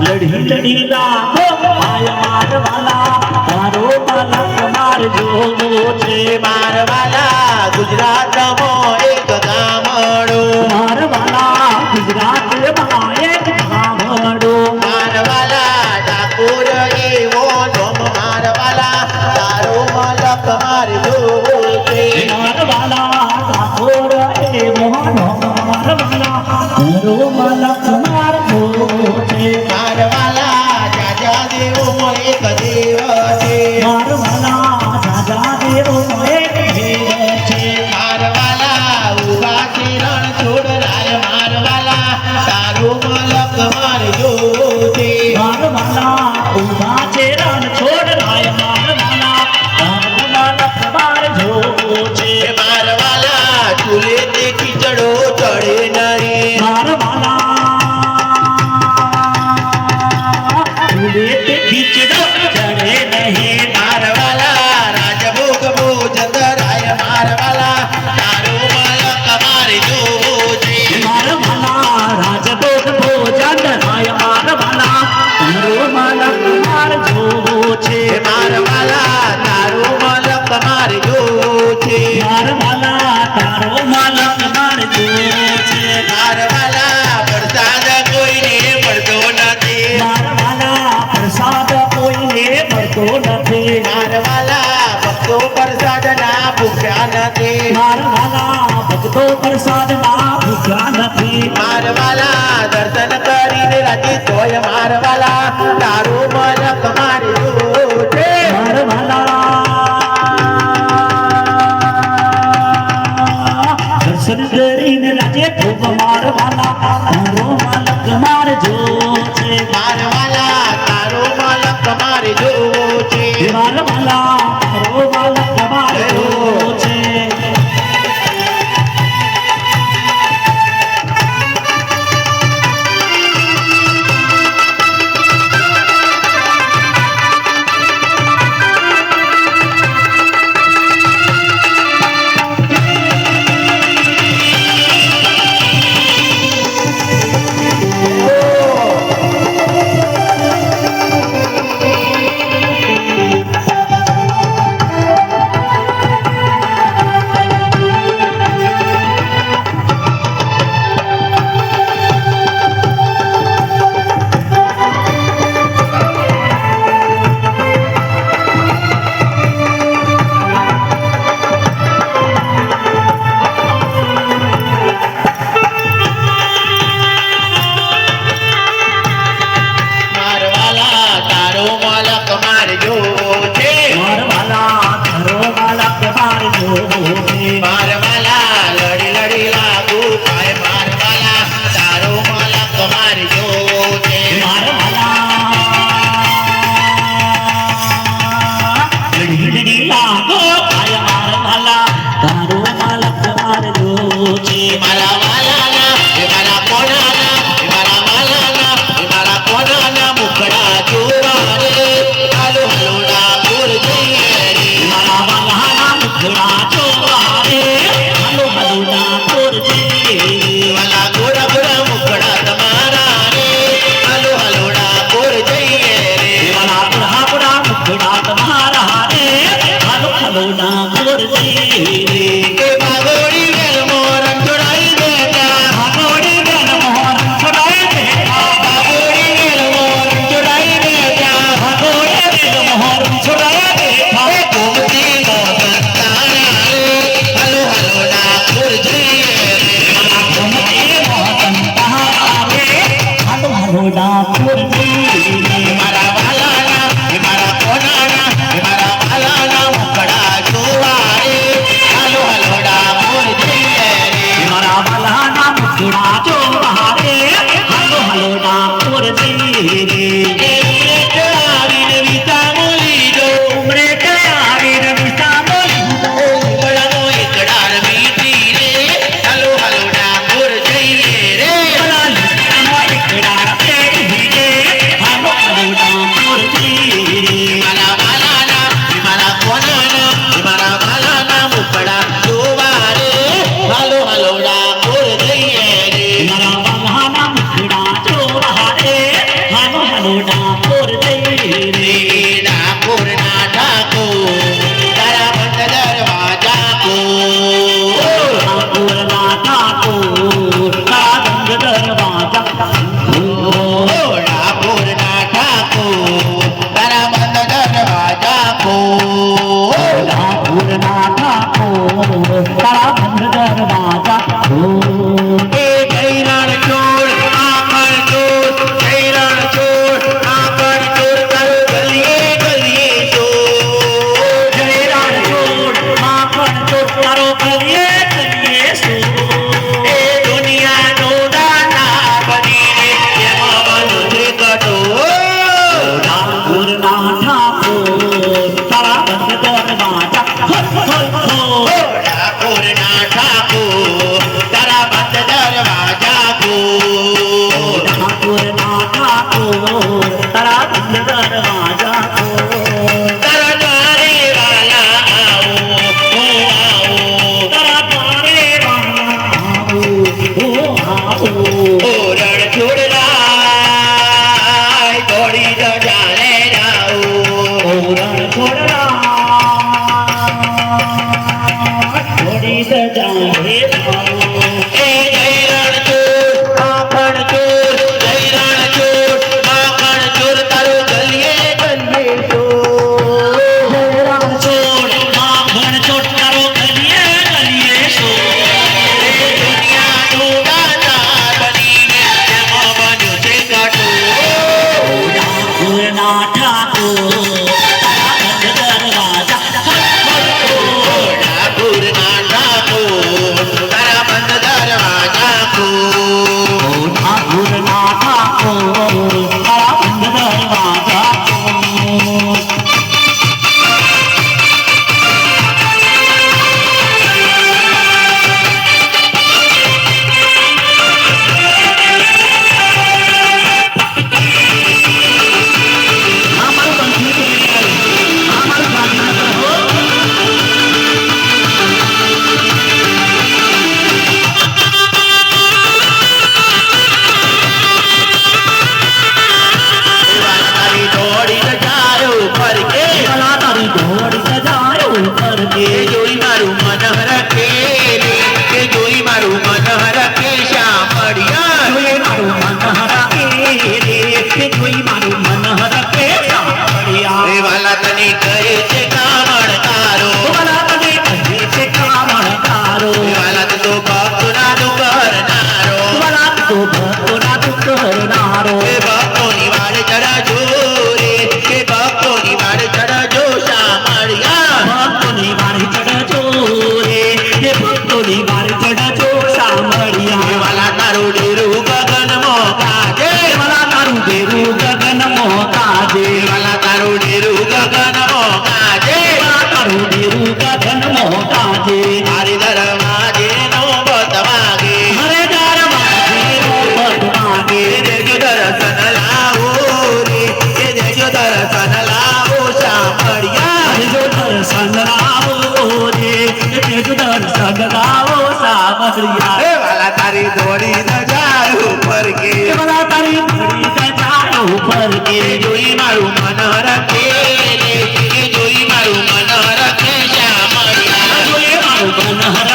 લડી લડી લાખો માય મારવાલા. તારો પલક માર જોવો છે મારવાલા. ગુજરાત મોએ ભૂખ્યા નથી મારવાલા ભક્તો પ્રસાદમાં ભૂખ્યા નથી મારવાલા દર્શન કરીને રાજી તોય મારવાલા તારું મન મારી Hurrah! જોઈ મારું મન રાખે જોઈ મારું મન રાખે શ્યામ જોઈ મારું મન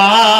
মা